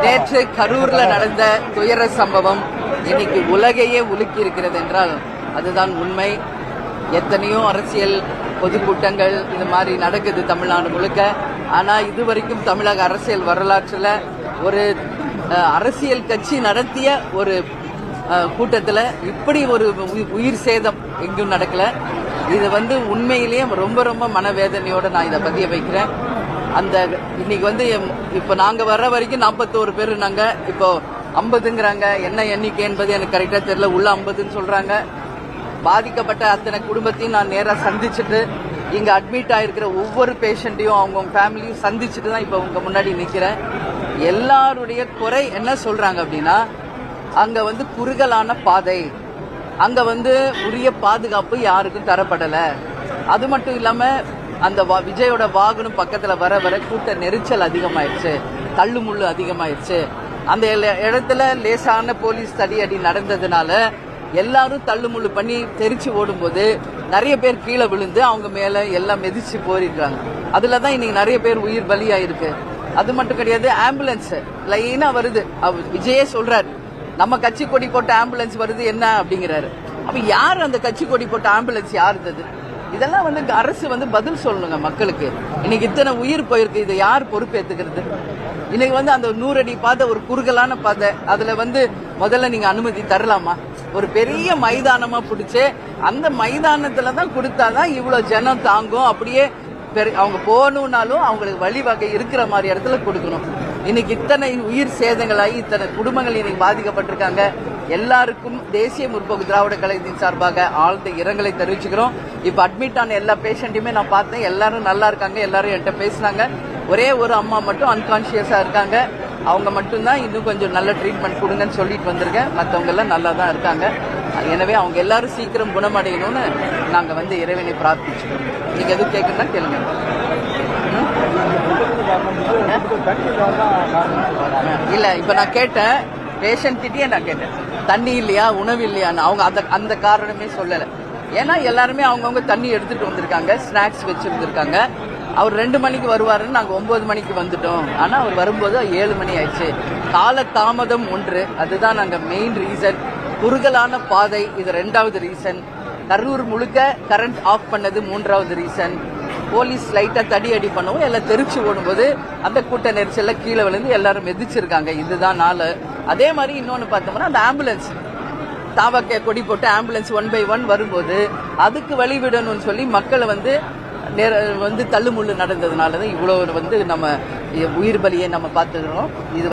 நேற்று கரூர்ல நடந்த துயர சம்பவம் இன்னைக்கு உலகையே உலுக்கி இருக்கிறது என்றால் அதுதான் உண்மை. எத்தனையோ அரசியல் பொதுக்கூட்டங்கள் இது மாதிரி நடக்குது தமிழ்நாடு முழுக்க. ஆனா இதுவரைக்கும் தமிழக அரசியல் வரலாற்றுல ஒரு அரசியல் கட்சி நடத்திய ஒரு கூட்டத்தில் கூட்டத்துல இப்படி ஒரு உயி- உயிர் சேதம் எங்கும் நடக்கல. இது வந்து உண்மையிலேயே ரொம்ப ரொம்ப மனவேதனையோட நான் இதை பதிய வைக்கிறேன். அந்த இன்னைக்கு வந்து இப்போ இப்ப நாங்க வர்ற வரைக்கும் நாற்பத்தோரு பேர் நாங்க இப்போ ஐம்பதுங்கிறாங்க. என்ன எண்ணிக்கை என்பது எனக்கு கரெக்டா தெரியல. உள்ள ஐம்பதுன்னு சொல்றாங்க. பாதிக்கப்பட்ட அத்தனை குடும்பத்தையும் நான் நேரா சந்திச்சுட்டு இங்க அட்மிட் ஆயிருக்கிற ஒவ்வொரு பேஷண்ட்டையும் அவங்க ஃபேமிலியும் சந்திச்சுட்டு தான் இப்ப உங்க முன்னாடி நிக்கிறேன். எல்லாருடைய குறை என்ன சொல்றாங்க அப்படின்னா அங்க வந்து குறுகலான பாதை. அங்க வந்து உரிய பாதுகாப்பு யாருக்கும் தரப்படல. அது மட்டும் இல்லாம அந்த வா- விஜயோட வாகனம் பக்கத்துல வர வர கூட்ட நெரிச்சல் அதிகமாயிருச்சு தள்ளுமுள்ளு அதிகமாயிருச்சு அந்த இடத்துல லேசான போலீஸ் தடியடி நடந்ததுனால எல்லாரும் தள்ளுமுள்ளு பண்ணி தெரிச்சு ஓடும்போது நிறைய பேர் கீழே விழுந்து அவங்க மேல எல்லாம் மிதிச்சு போயிருக்காங்க அதில் தான் இன்னைக்கு நிறைய பேர் உயிர் பலியாயிருக்கு. அது மட்டும் கிடையாது ஆம்புலன்ஸ் லைனா வருது. விஜயே சொல்றாரு நம்ம கட்சி கொடி போட்ட ஆம்புலன்ஸ் வருது என்ன அப்படிங்கிறாரு. அப்ப யார் அந்த கட்சி கொடி போட்ட ஆம்புலன்ஸ் யார் இருந்தது இதெல்லாம் வந்து அரசு வந்து பதில் சொல்லணுங்க மக்களுக்கு. இன்னைக்கு இத்தனை உயிர் போயிருக்கு இதை யார் பொறுப்பேத்துக்கிறது? இன்னைக்கு வந்து அந்த நூறடி பாதை ஒரு குறுகலான பாதை அதுல வந்து முதல்ல நீங்க அனுமதி தரலாமா? ஒரு பெரிய மைதானமா பிடிச்சு அந்த மைதானத்துல தான் கொடுத்தாதான் இவ்வளவு ஜனம் தாங்கும். அப்படியே பெரு- அவங்க போகணும்னாலும் அவங்களுக்கு வழிவகை இருக்கிற மாதிரி இடத்துல கொடுக்கணும். இன்னைக்கு இத்தனை உயிர் சேதங்களாகி இத்தனை குடும்பங்கள் இன்னைக்கு பாதிக்கப்பட்டிருக்காங்க. எல்லாருக்கும் தேசிய முற்போக்கு திராவிட கழகத்தின் சார்பாக ஆழ்ந்த இரங்கலை தெரிவிச்சுக்கிறோம். இப்ப அட்மிட் ஆன எல்லா பேஷண்ட்டையுமே நான் பார்த்தேன். எல்லாரும் நல்லா இருக்காங்க. எல்லாரும் என்கிட்ட பேசினாங்க. ஒரே ஒரு அம்மா மட்டும் அன்கான்சியஸா இருக்காங்க. அவங்க மட்டும்தான் இன்னும் கொஞ்சம் நல்ல ட்ரீட்மெண்ட் கொடுங்கன்னு சொல்லிட்டு வந்திருக்கேன். மற்றவங்க எல்லாம் நல்லா தான் இருக்காங்க. எனவே அவங்க எல்லாரும் சீக்கிரம் குணமடையணும்னு நாங்க வந்து இறைவனை பிரார்த்திச்சுக்கிறோம். நீங்க எதுவும் கேட்கணும்னா கேளுங்க. இல்ல இப்ப நான் கேட்டேன். பேஷண்ட் கிட்டயே நான் கேட்டேன். தண்ணி இல்லையா உணவு இல்லையான்னு அவங்க அந்த அந்த காரணமே சொல்லல. ஏன்னா எல்லாருமே அவங்கவுங்க தண்ணி எடுத்துட்டு வந்திருக்காங்க ஸ்நாக்ஸ் வச்சிருந்திருக்காங்க. அவர் ரெண்டு மணிக்கு வருவாருன்னு நாங்கள் ஒன்பது மணிக்கு வந்துட்டோம். ஆனால் அவர் வரும்போது ஏழு மணி ஆயிடுச்சு. கால தாமதம் ஒன்று. அதுதான் நாங்கள் மெயின் ரீசன் குறுகலான பாதை இது ரெண்டாவது ரீசன் கரூர் முழுக்க கரண்ட் ஆஃப் பண்ணது மூன்றாவது ரீசன் போலீஸ் லைட்டா தடி அடி பண்ணவும் எல்லாம் தெரிச்சு ஓடும்போது அந்த கூட்ட நெரிசல்ல கீழே விழுந்து எல்லாரும் மிதிச்சிருக்காங்க. இதுதான் நாள். அதே மாதிரி இன்னொன்னு பார்த்தோம்னா அந்த ஆம்புலன்ஸ் தாவக்க கொடி போட்டு ஆம்புலன்ஸ் ஒன் பை ஒன் வரும்போது அதுக்கு வழி விடணும்னு சொல்லி மக்களை வந்து நேர- வந்து தள்ளுமுள்ளு நடந்ததுனால தான் இவ்வளோ வந்து நம்ம உயிர் பலியை நம்ம பார்த்துக்கிறோம். இது